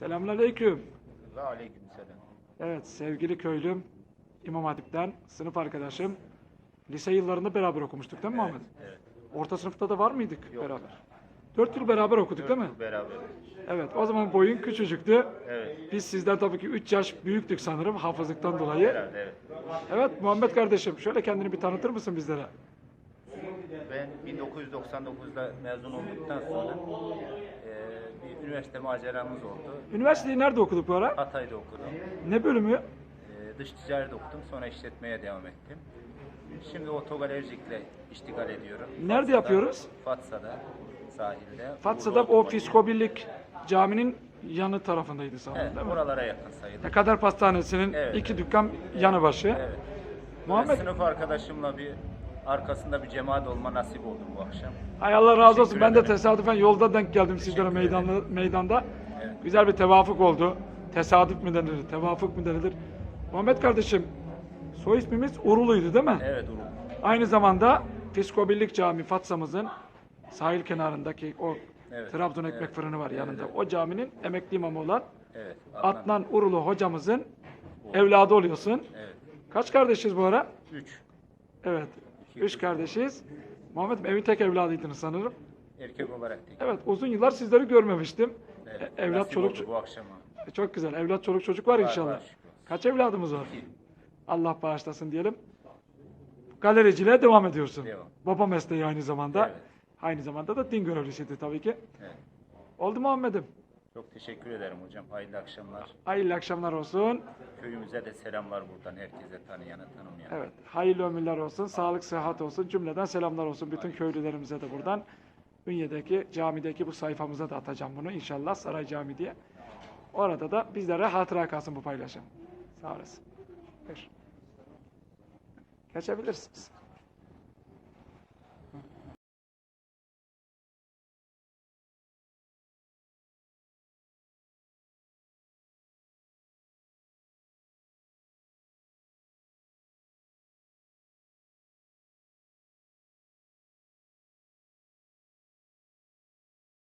Selamünaleyküm. Ve aleykümselam. Evet sevgili köylüm İmam Hatip'ten sınıf arkadaşım. Lise yıllarında beraber okumuştuk değil mi Muhammed? Evet. Orta sınıfta da var mıydık Yok. beraber? Dört yıl beraber okuduk değil mi? Beraber. Evet o zaman boyun küçücüktü. Evet. Biz sizden tabii ki 3 yaş büyüktük sanırım hafızlıktan dolayı. Herhalde evet. Evet Muhammed kardeşim şöyle kendini bir tanıtır mısın bizlere? Ben 1999'da mezun olduktan sonra üniversite maceramız oldu. Üniversiteyi nerede okuduk bu ara? Hatay'da okudum. Ne bölümü? Eee, dış ticaret okudum. Sonra işletmeye devam ettim. Şimdi otogalericilikle iştigal ediyorum. Nerede Fatsa'da- yapıyoruz? Fatsa'da, sahilde. Fatsa'da Uğurlu o Otomobil. Fiskobirlik caminin yanı tarafındaydı sanırım Evet, değil mi? oralara yakın sayılır. Kader Pastanesi'nin Evet, iki dükkan yanı başı. Evet. Muhammed... Sınıf arkadaşımla bir arkasında bir cemaat olma nasip oldu bu akşam. Hay Allah razı olsun. Teşekkür Ben de ederim. tesadüfen yolda denk geldim sizlere Teşekkür meydanda, meydanda. Evet. Güzel bir tevafuk oldu. Tesadüf mü denilir, tevafuk mu denilir? Muhammed kardeşim, soy ismimiz Urulu'ydu değil mi? Evet Uğur. Aynı zamanda Fiskobirlik Camii Fatsa'mızın sahil kenarındaki o Evet, Trabzon ekmek evet, fırını var yanında. O caminin emekli imamı olan Evet. Adnan Urulu hocamızın evladı oluyorsun. Evet. Kaç kardeşiz bu ara? 3. Evet. Üç kardeşiz. Muhammed evin tek evladıydınız sanırım. Erkek olarak değil. Evet uzun yıllar sizleri görmemiştim. Evet. E, evlat Nasip çoluk oldu bu akşama. E, çok güzel. Evlat çoluk çocuk var inşallah. var. Kaç evladımız var? İki. Allah bağışlasın diyelim. Galericiliğe devam ediyorsun. Devam. Baba mesleği aynı zamanda. Evet. Aynı zamanda da din görevlisiydi tabii ki. Evet. Oldu Muhammed'im. Çok teşekkür ederim hocam. Hayırlı akşamlar. Hayırlı akşamlar olsun. Köyümüze de selamlar buradan herkese tanıyana tanımayana. Evet. Hayırlı ömürler olsun. Sağlık, sıhhat olsun. Cümleden selamlar olsun bütün köylülerimize de buradan. Ünye'deki, camideki bu sayfamıza da atacağım bunu inşallah Saray Cami diye. Orada da bizlere hatıra kalsın bu paylaşım. Sağ olasın. Buyur. Geçebilirsiniz.